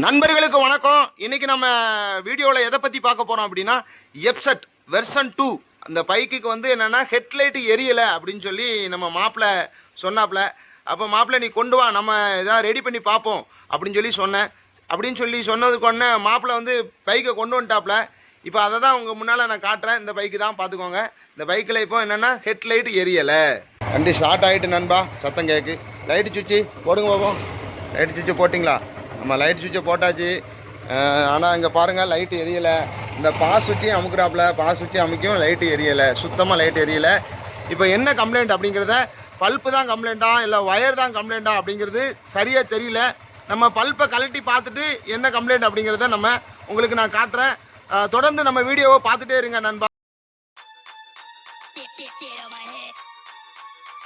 நண்பர்களுக்கு வணக்கம். இன்னைக்கு நம்ம வீடியோவில் எதை பற்றி பார்க்க போகிறோம் அப்படின்னா எப்செட் வெர்சன் டூ அந்த பைக்குக்கு வந்து என்னென்னா ஹெட்லைட் எரியலை அப்படின்னு சொல்லி நம்ம மாப்பிள்ளை சொன்னாப்புல அப்போ மாப்பிள்ளை நீ கொண்டு வா நம்ம எதாவது ரெடி பண்ணி பார்ப்போம் அப்படின்னு சொல்லி சொன்னேன். அப்படின்னு சொல்லி சொன்னதுக்கு உடனே மாப்பிள்ளை வந்து பைக்கை கொண்டு வந்துட்டாப்புல இப்போ அதை தான் உங்கள் முன்னால் நான் காட்டுறேன். இந்த பைக்கு தான் பார்த்துக்கோங்க. இந்த பைக்கில் இப்போ என்னென்னா ஹெட்லைட் எரியலை. வண்டி ஸ்டார்ட் ஆகிட்டு நண்பா சத்தம் கேட்கு லைட்டு சுவிட்சு போடுங்க போகும் லைட்டு சுவிட்சு போட்டிங்களா? நம்ம லைட் சுவிட்சை போட்டாச்சு ஆனால் இங்கே பாருங்கள் லைட்டு எரியலை இந்த பாஸ் சுவிட்சையும் அமுக்குறாப்புல பாஸ் சுவிட்சை அமுக்கியும் லைட்டு எரியலை சுத்தமாக லைட் எரியலை இப்போ என்ன கம்ப்ளைண்ட் அப்படிங்கிறத பல்ப்பு தான் கம்ப்ளைண்ட்டா இல்லை ஒயர் தான் கம்ப்ளைண்ட்டா அப்படிங்கிறது சரியாக தெரியல நம்ம பல்ப்பை கழட்டி பார்த்துட்டு என்ன கம்ப்ளைண்ட் அப்படிங்கிறத நம்ம உங்களுக்கு நான் காட்டுறேன் தொடர்ந்து நம்ம வீடியோவை பார்த்துட்டே இருங்க நண்பா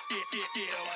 Get get get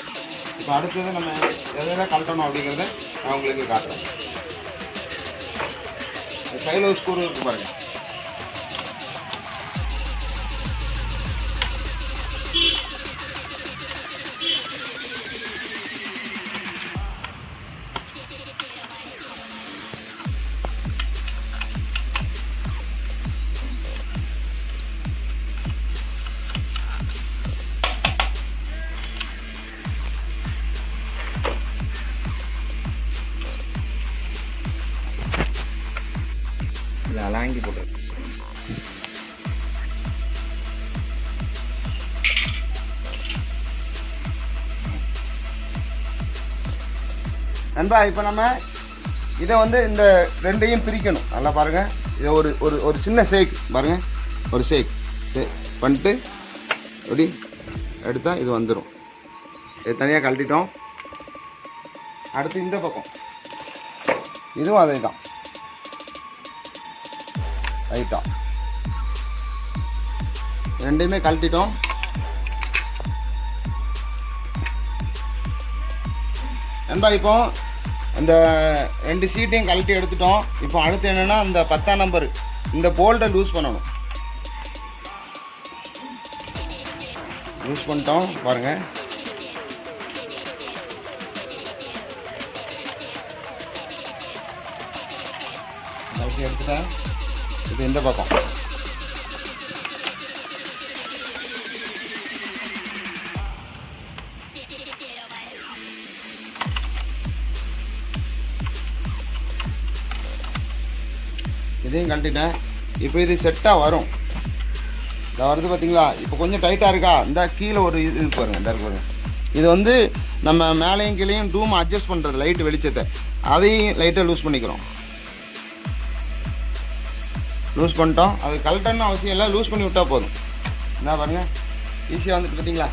இப்போ அடுத்தது நம்ம எதை எதை கலட்டணும் அப்படிங்கிறத நான் உங்களுக்கு காட்டுறேன். சைடில் ஒரு இருக்குது பாருங்கள் நண்பா இப்போ நம்ம இதை வந்து இந்த ரெண்டையும் பிரிக்கணும். நல்லா பாருங்கள் இதை ஒரு ஒரு ஒரு சின்ன ஷேக் பாருங்கள் ஒரு ஷேக் சே பண்ணிட்டு அப்படி எடுத்தால் இது வந்துடும் இது தனியாக கழட்டிட்டோம். அடுத்து இந்த பக்கம். இதுவும் அதே தான் ரைட்டா ரெண்டையுமே கழட்டிட்டோம். நண்பா இப்போ அந்த ரெண்டு சீட்டையும் கழட்டி எடுத்துட்டோம். இப்போ அடுத்து என்னென்னா அந்த பத்தாம் நம்பர் இந்த போல்ட்டை லூஸ் பண்ணணும். லூஸ் பண்ணிட்டோம் பாருங்கள் கழட்டி எடுத்துட்டேன். இது இந்த பக்கம். இதையும் கழட்டிட்டேன். இப்போ இது செட்டாக வரும். இதை வருது பார்த்தீங்களா இப்போ கொஞ்சம் டைட்டாக இருக்கா? இந்த கீழே ஒரு இது பாருங்க இந்த இருக்கு பாருங்க. இது வந்து நம்ம மேலேயும் கீழேயும் டூம் அட்ஜஸ்ட் பண்ணுறது லைட்டு வெளிச்சத்தை. அதையும் லைட்டாக லூஸ் பண்ணிக்கிறோம். லூஸ் பண்ணிட்டோம். அது கழட்டணும் அவசியம் இல்லை. லூஸ் பண்ணி விட்டால் போதும். என்ன பாருங்கள் ஈஸியாக வந்துட்டு பார்த்தீங்களா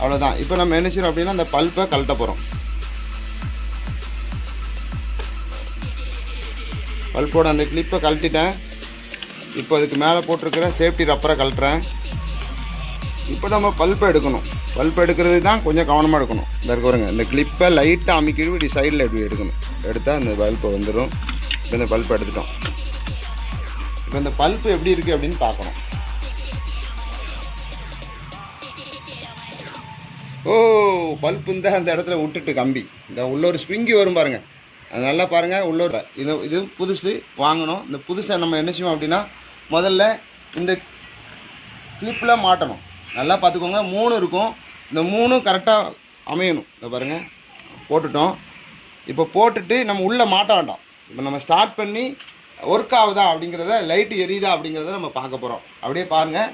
அவ்வளோதான் இப்போ நம்ம என்ன செய்யறோம் அப்படின்னா அந்த பல்ப்பை கழட்ட போகிறோம் பல்போட அந்த கிளிப்பை கழட்டிட்டேன். இப்போ அதுக்கு மேலே போட்டிருக்கிற சேஃப்டி ரப்பரை கழட்டுறேன். இப்போ நம்ம பல்பை எடுக்கணும். பல்ப் எடுக்கிறது தான் கொஞ்சம் கவனமாக எடுக்கணும். இந்த இருக்கிறவங்க இந்த கிளிப்பை லைட்டாக அமைக்கிட்டு இப்படி சைடில் இப்படி எடுக்கணும். எடுத்தால் அந்த பல்பை வந்துடும் இப்போ இந்த பல்ப் எடுத்துட்டோம். இப்போ இந்த பல்ப்பு எப்படி இருக்குது அப்படின்னு பார்க்கணும். ஓ பல்ப்பு இந்த அந்த இடத்துல விட்டுட்டு கம்பி. இந்த உள்ள ஒரு ஸ்ப்ரிங்கி வரும் பாருங்கள் அது நல்லா பாருங்கள் உள்ளூரில் இது இது புதுசு வாங்கணும். இந்த புதுசை நம்ம என்ன செய்வோம் அப்படின்னா முதல்ல இந்த கிளிப்பில் மாட்டணும். நல்லா பார்த்துக்கோங்க மூணு இருக்கும். இந்த மூணும் கரெக்டாக அமையணும். இந்த பாருங்கள் போட்டுட்டோம். இப்போ போட்டுட்டு நம்ம உள்ளே மாட்ட வேண்டாம். இப்போ நம்ம ஸ்டார்ட் பண்ணி ஒர்க் ஆகுதா அப்படிங்கிறத லைட்டு எரியுதா அப்படிங்கிறத நம்ம பார்க்க போகிறோம் அப்படியே பாருங்கள்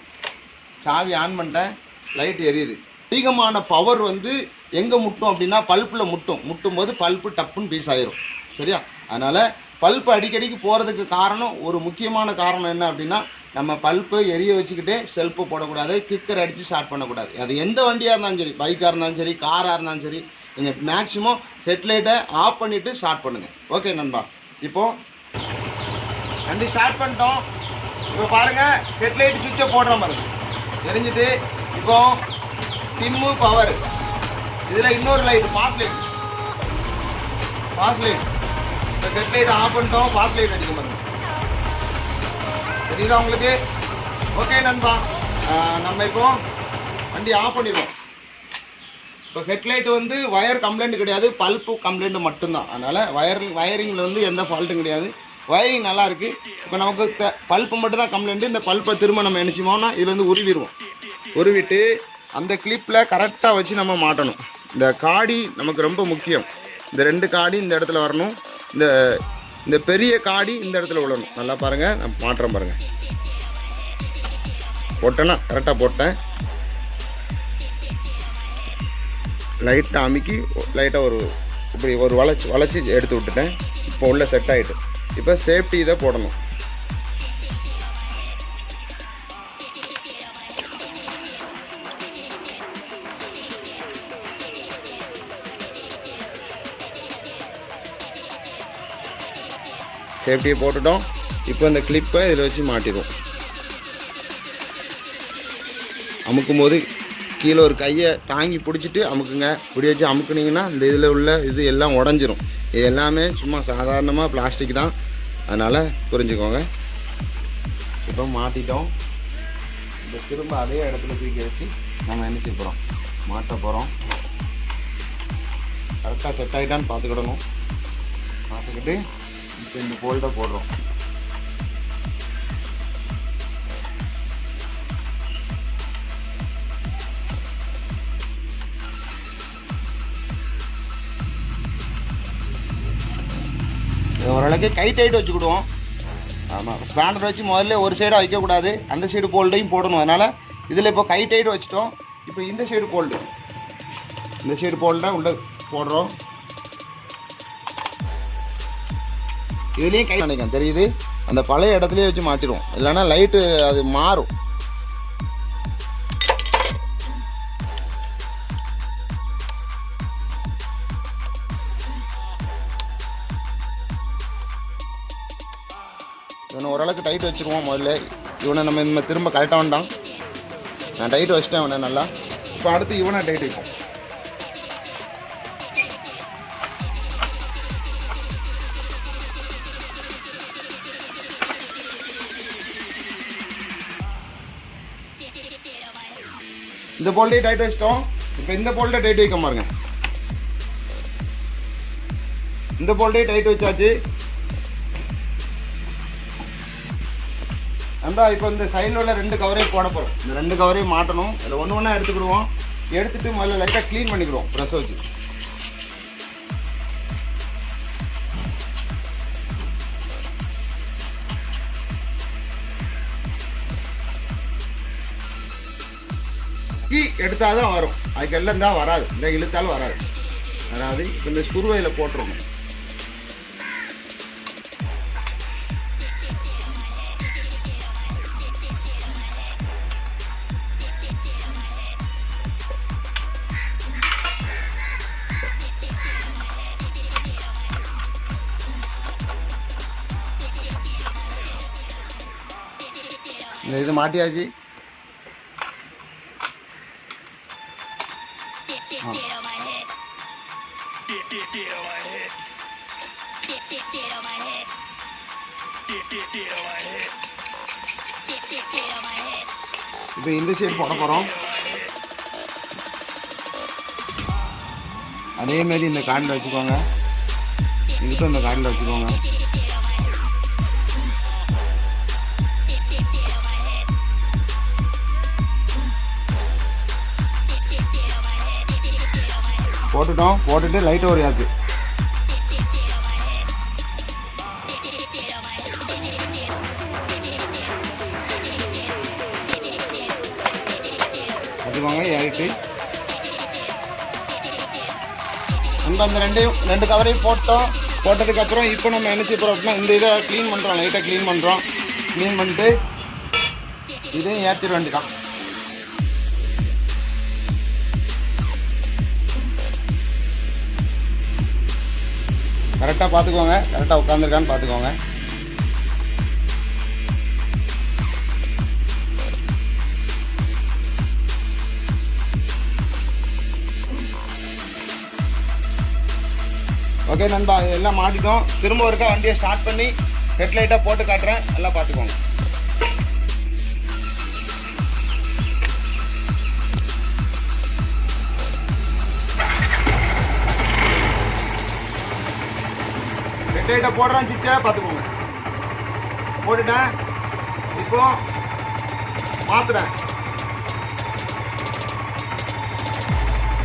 சாவி ஆன் பண்ணிட்டேன் லைட் எரியுது. அதிகமான பவர் வந்து எங்கே முட்டும் அப்படின்னா பல்பில் முட்டும். முட்டும் போது பல்ப்பு டப்புன்னு பீஸ் ஆயிரும். சரியா? அதனால் பல்ப்பு அடிக்கடிக்கு போகிறதுக்கு காரணம் ஒரு முக்கியமான காரணம் என்ன அப்படின்னா நம்ம பல்ப்பு எரிய வச்சுக்கிட்டே செல்ஃபு போடக்கூடாது கிக்கர் அடித்து ஸ்டார்ட் பண்ணக்கூடாது. அது எந்த வண்டியாக இருந்தாலும் சரி பைக்காக இருந்தாலும் சரி காராக இருந்தாலும் சரி நீங்கள் மேக்ஸிமம் ஹெட்லைட்டை ஆஃப் பண்ணிவிட்டு ஸ்டார்ட் பண்ணுங்கள் ஓகே நண்பா? இப்போது வண்டி ஸ்டார்ட் பண்ணிட்டோம். இப்போ பாருங்கள் ஹெட்லைட் சுவிட்சை போடுற மாதிரி தெரிஞ்சுட்டு இப்போ டிம்மு பவர் இதில் இன்னொரு light pass light pass light இந்த ஹெட்லைட் ஆஃப் பண்ணிட்டோம் பாஸ் லைட் அடிக்க பாருங்க. தெரியுதா உங்களுக்கு? ஓகே நண்பா. நம்ம இப்போ வண்டி ஆஃப் பண்ணிடுவோம் இப்போ ஹெட்லைட் வந்து ஒயர் கம்ப்ளைண்ட் கிடையாது பல்ப்பு கம்ப்ளைண்ட் மட்டும்தான். அதனால் ஒயர் வயரிங்கில் வந்து எந்த ஃபால்ட்டும் கிடையாது. வயரிங் நல்லா இருக்கு. இப்போ நமக்கு பல்ப்பு மட்டும் தான் கம்ப்ளைண்ட் இந்த பல்ப்பை திரும்ப நம்ம நினச்சிமோன்னா இதில் வந்து உருவிடுவோம். உருவிட்டு அந்த கிளிப்பில் கரெக்டாக வச்சு நம்ம மாட்டணும். இந்த காடி நமக்கு ரொம்ப முக்கியம். இந்த ரெண்டு காடி இந்த இடத்துல வரணும். இந்த இந்த பெரிய காடி இந்த இடத்துல விழணும். நல்லா பாருங்கள் நான் மாட்டுறேன் பாருங்கள் போட்டேன்னா கரெக்டாக போட்டேன். லைட்டாக அமுக்கி லைட்டாக ஒரு இப்படி ஒரு வளைச்சி வளைச்சி எடுத்து விட்டுட்டேன். இப்போ உள்ள செட் ஆகிட்டு இப்போ சேஃப்டி இதை போடணும். சேஃப்டியை போட்டுட்டோம். இப்போ இந்த கிளிப்பை இதில் வச்சு மாட்டிடுவோம். அமுக்கும் போது கீழே ஒரு கையை தாங்கி பிடிச்சிட்டு அமுக்குங்க. இப்படி வச்சு அமுக்குனீங்கன்னா இந்த இதில் உள்ள இது எல்லாம் உடஞ்சிரும். இது எல்லாமே சும்மா சாதாரணமாக பிளாஸ்டிக் தான். அதனால் புரிஞ்சுக்கோங்க. இப்போ மாட்டிட்டோம். இப்போ திரும்ப அதே இடத்துல தூக்கி வச்சு நம்ம என்ன செய்ய போகிறோம் மாட்ட போகிறோம் கரெக்டாக செட் ஆகிட்டான்னு பார்த்துக்கிடணும். பார்த்துக்கிட்டு இப்போ இந்த போல்ட்டை போடுறோம். ஓரளவுக்கு கை டைட் வச்சுக்கிடுவோம். ஆமாம் ஸ்பேண்டர் வச்சு முதல்ல ஒரு சைடாக வைக்கக்கூடாது. அந்த சைடு போல்டையும் போடணும். அதனால் இதில் இப்போ கை டைட் வச்சுட்டோம். இப்போ இந்த சைடு போல்டு இந்த சைடு போல்டை உள்ள போடுறோம். இதுலேயும் கை நினைக்கும் தெரியுது? அந்த பழைய இடத்துலயே வச்சு மாட்டிடுவோம் இல்லைன்னா லைட்டு அது மாறும். இவனை ஓரளவுக்கு டைட் வச்சுருவோம் முதல்ல. இவனை நம்ம இனிமே திரும்ப கரெக்டாக வேண்டாம். நான் டைட் வச்சிட்டேன் இவனை நல்லா. இப்போ அடுத்து இவனை டைட் வைப்போம். இந்த போல்டே டைட் வச்சிட்டோம். இப்போ இந்த போல்ட்டை டைட் வைக்க பாருங்க. இந்த போல்டே டைட் வச்சாச்சு. நண்பா இப்போ இந்த சைடில் உள்ள ரெண்டு கவரையும் போட போகிறோம் இந்த ரெண்டு கவரையும் மாட்டணும். இதில் ஒன்று ஒன்றா எடுத்துக்கிடுவோம். எடுத்துட்டு முதல்ல லைட்டாக க்ளீன் பண்ணிக்கிடுவோம். ப்ரெஸ் வச்சு. கீ எடுத்தால் தான் வரும். அதுக்கு எல்லாம் தான் வராது. இந்த இழுத்தாலும் வராது. அதாவது இந்த சுருவையில் போட்டுருணும் இந்த இது மாட்டியாச்சு? Get, get, get get on my head. Get, get, get on my head. Get, get, get on my head. Get, get, get on my head. இப்போ இந்த சைடு போட போகிறோம் அதே மாதிரி இந்த காண்டில் வச்சுக்கோங்க இதுக்கும் இந்த காண்டில் வச்சுக்கோங்க போட்டுட்டோம். போட்டுட்டு லைட் ஒரு யாக்கு வச்சுக்கோங்க ஏறிட்டு. நம்ம அந்த ரெண்டையும் ரெண்டு கவரையும் போட்டோம். போட்டதுக்கப்புறம் இப்போ நம்ம என்ன செய்ய போகிறோம் அப்படின்னா இந்த இதை க்ளீன் பண்ணுறோம் லைட்டாக க்ளீன் பண்ணுறோம் க்ளீன் பண்ணிட்டு இதையும் ஏற்றிட வேண்டியதான் கரெக்டாக பார்த்துக்கோங்க கரெக்டாக உட்காந்துருக்கான்னு பார்த்துக்கோங்க ஓகே நண்பா எல்லாம் மாட்டிட்டோம். திரும்ப ஒருக்கா வண்டியை ஸ்டார்ட் பண்ணி ஹெட்லைட்டாக போட்டு காட்டுறேன். எல்லாம் பார்த்துக்கோங்க ஹெட்லைட்டை போடுறான் சிச்சா பார்த்துக்கோங்க. போட்டுட்டேன். இப்போ மாத்துறேன்.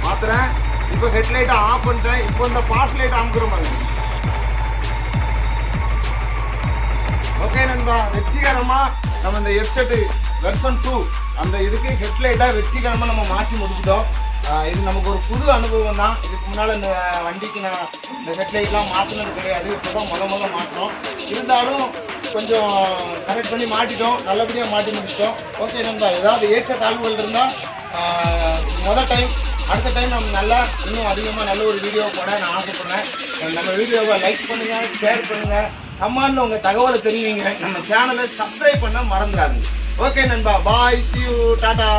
மாத்துறேன். இப்போ ஹெட்லைட்டை ஆஃப் பண்ணிட்டேன். இப்போ இந்த பாஸ் லைட் அமுக்குற மாதிரி ஓகே நண்பா. வெற்றிகரமா நம்ம இந்த எஃப்செட் வெர்ஷன் டூ அந்த இதுக்கு ஹெட்லைட்டை வெற்றிகரமா நம்ம மாற்றி முடிச்சிட்டோம். இது நமக்கு ஒரு புது அனுபவம் தான். இதுக்கு முன்னால் இந்த வண்டிக்கு நான் இந்த ஹெட்லைட்லாம் மாற்றினது கிடையாது. இப்போ தான் முத முத மாற்றோம் இருந்தாலும் கொஞ்சம் கரெக்ட் பண்ணி மாட்டிட்டோம். நல்லபடியாக மாட்டி முடிச்சிட்டோம். ஓகே நண்பா ஏதாவது ஏற்ற தாழ்வுகள் இருந்தால் மொதல் டைம் அடுத்த டைம் நம்ம நல்லா இன்னும் அதிகமாக நல்ல ஒரு வீடியோ போட நான் ஆசைப்படுறேன். நம்ம வீடியோவை லைக் பண்ணுங்கள் ஷேர் பண்ணுங்கள் கமெண்ட்ல உங்கள் தகவலை தெரிவிங்க. நம்ம சேனலை சப்ஸ்கிரைப் பண்ண மறந்துடாதீங்க. ஓகே நண்பா பாய் சி யூ டாட்டா